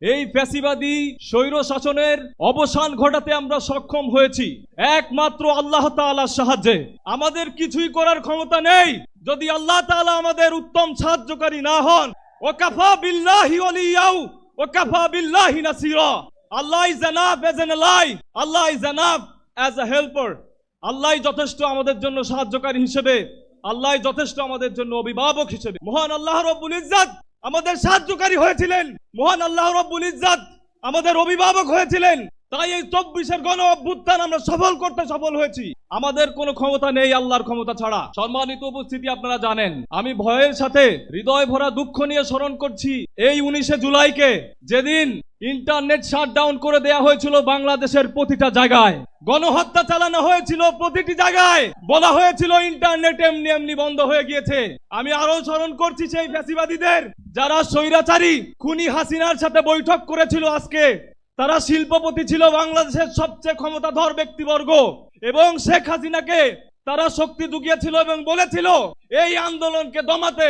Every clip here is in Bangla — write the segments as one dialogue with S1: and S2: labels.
S1: এই ফ্যাসিবাদী স্বৈর শাসনের অবসান ঘটাতে আমরা সক্ষম হয়েছি। একমাত্র আল্লাহ তাআলার সাহায্যে। আমাদের কিছুই করার ক্ষমতা নেই। যদি আল্লাহ তাআলা আমাদের উত্তম সাহায্যকারী না হন, ওকাফা বিল্লাহি ওয়ালিয়াউ, ওকাফা বিল্লাহি Nasira. Allah is enough as an ally. Allah is enough as a helper. Allah যথেষ্ট আমাদের জন্য সাহায্যকারী হিসেবে, আল্লাহ যথেষ্ট আমাদের জন্য অভিভাবক হিসেবে। মহান আল্লাহ রব্বুল ইজ্জাত আমাদের সাহায্যকারী হয়েছিলেন। মহান আল্লাহ রব্বুল ইজাদ আমাদের অভিভাবক হয়েছিলেন। তাই এই চব্বিশের গণ অভ্যুত্থান আমরা সফল করতে সফল হয়েছি। আমাদের কোনো ক্ষমতা নেই আল্লাহর ক্ষমতা ছাড়া। সম্মানিত উপস্থিতি আপনারা জানেন। আমি ভয়ের সাথে হৃদয় ভরা দুঃখ নিয়ে স্মরণ করছি এই উনিশে জুলাইকে। যেদিন ইন্টারনেট শাটডাউন করে দেয়া হয়েছিল বাংলাদেশের প্রতিটা জায়গায়। গণহত্যা চালানো হয়েছিল প্রতিটি জায়গায়। বলা হয়েছিল ইন্টারনেট এমনি এমনি বন্ধ হয়ে গিয়েছে। আমি আরও স্মরণ করছি সেই ফ্যাসিবাদীদের, যারা স্বৈরাচারী খুনি হাসিনার সাথে বৈঠক করেছিল আজকে। তারা শিল্পপতি ছিল বাংলাদেশের সবচেয়ে ক্ষমতাধর ব্যক্তিবর্গ এবং শেখ হাসিনাকে তারা শক্তি দুগিয়েছিল এবং বলেছিল, এই আন্দোলনকে দমাতে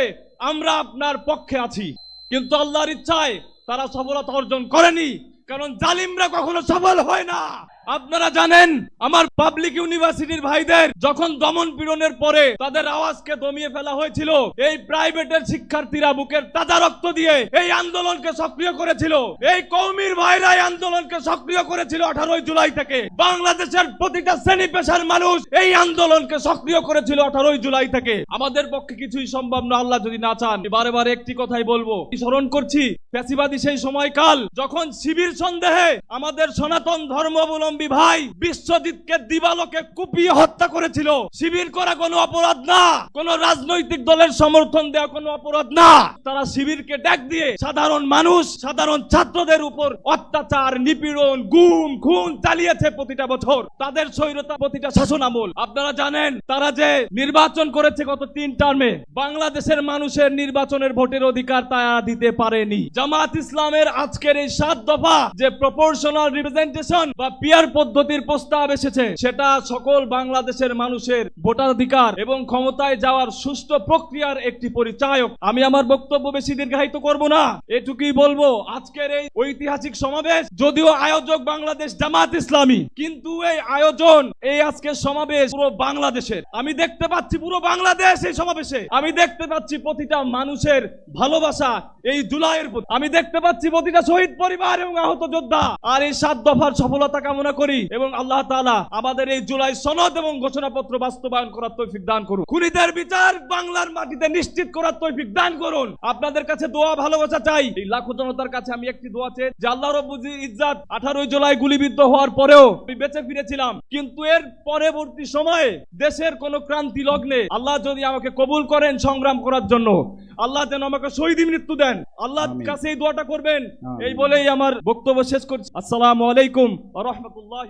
S1: আমরা আপনার পক্ষে আছি। কিন্তু আল্লাহর ইচ্ছায় তারা সফলতা অর্জন করেনি কারণ জালিমরা কখনো সফল হয় না। আপনারা জানেন, আমার পাবলিক ইউনিভার্সিটির ভাইদের যখন দমন পীড়নের পরে তাদের আওয়াজকে দমিয়ে ফেলা হয়েছিল, এই প্রাইভেটের শিক্ষার্থীরা বুকের তাজা রক্ত দিয়ে এই আন্দোলনকে সক্রিয় করেছিল। এই কৌমির ভাইরা আন্দোলনকে সক্রিয় করেছিল আঠারোই জুলাই থেকে। বাংলাদেশের প্রতিটা শ্রেণি পেশার মানুষ এই আন্দোলনকে সক্রিয় করেছিল আঠারোই জুলাই থেকে। আমাদের পক্ষে কিছুই সম্ভব না, আল্লাহ যদি না চান। বারে বারে একটি কথাই বলব। স্মরণ করছি? ফ্যাসিবাদী সেই সময়কাল যখন শিবির সন্দেহে আমাদের সনাতন ধর্মাবলম্বী ভাই বিশ্বজিৎকে দিবালোকে কুপিয়ে হত্যা করেছিল। শিবির করা কোনো অপরাধ না। কোন রাজনৈতিক দলের সমর্থন দেওয়া কোনো অপরাধ না। তারা শিবিরকে ডাক দিয়ে সাধারণ মানুষ, সাধারণ ছাত্রদের উপর অত্যাচার, নিপীড়ন, গুম, খুন চালিয়েছে প্রতিটা বছর। তাদের স্বৈরতা প্রতিটা শাসন আমল আপনারা জানেন, তারা যে নির্বাচন করেছে গত তিন টার্মে, বাংলাদেশের মানুষের নির্বাচনের ভোটের অধিকার তারা দিতে পারেনি। জামাত ইসলামের আজকের এই সাত দফা যে প্রপোর্শনাল রিপ্রেজেন্টেশন বা পিয়ার পদ্ধতির প্রস্তাব এসেছে। সেটা সকল বাংলাদেশের মানুষের ভোটাধিকার এবং ক্ষমতায় যাওয়ার সুষ্ঠু প্রক্রিয়ার একটি পরিচায়ক। আমি আমার বক্তব্য বেশি দীর্ঘায়িত করব না। এটুকুই বলব, আজকের এই ঐতিহাসিক সমাবেশ যদিও আয়োজক বাংলাদেশ জামাত ইসলামী, কিন্তু এই আয়োজন, এই আজকের সমাবেশ পুরো বাংলাদেশের। আমি দেখতে পাচ্ছি পুরো বাংলাদেশ এই সমাবেশে। আমি দেখতে পাচ্ছি প্রতিটা মানুষের ভালোবাসা এই জুলাইয়ের প্রতি আমি দেখতে পাচ্ছি প্রতিটা শহীদ পরিবার এবং আহত যোদ্ধা। আর এই সাত দফার সফলতা কামনা করি এবং আল্লাহ তাআলা আমাদের এই জুলাই সনদ এবং ঘোষণাপত্র বাস্তবায়ন করার তৌফিক দান করুন। খুনিদের বিচার বাংলার মাটিতে নিশ্চিত করার তৌফিক দান করুন। আপনাদের কাছে দোয়া ভালোবাসা চাই। এই লাখো জনতার কাছে আমি একটি দোয়া চাই যে আল্লাহ রব্বুল ইজ্জাত আঠারোই জুলাই গুলিবিদ্ধ হওয়ার পরেও আমি বেঁচে ফিরেছিলাম। কিন্তু এর পরবর্তী সময়ে দেশের কোন ক্রান্তি লগ্নে আল্লাহ যদি আমাকে কবুল করেন সংগ্রাম করার জন্য, আল্লাহ যেন আমাকে শহীদ মৃত্যু দেন আল্লাহর কাছে এই দোয়াটা করবেন। এই বলেই আমার বক্তব্য শেষ করছি। আসসালামু আলাইকুম রহমতুল্লাহ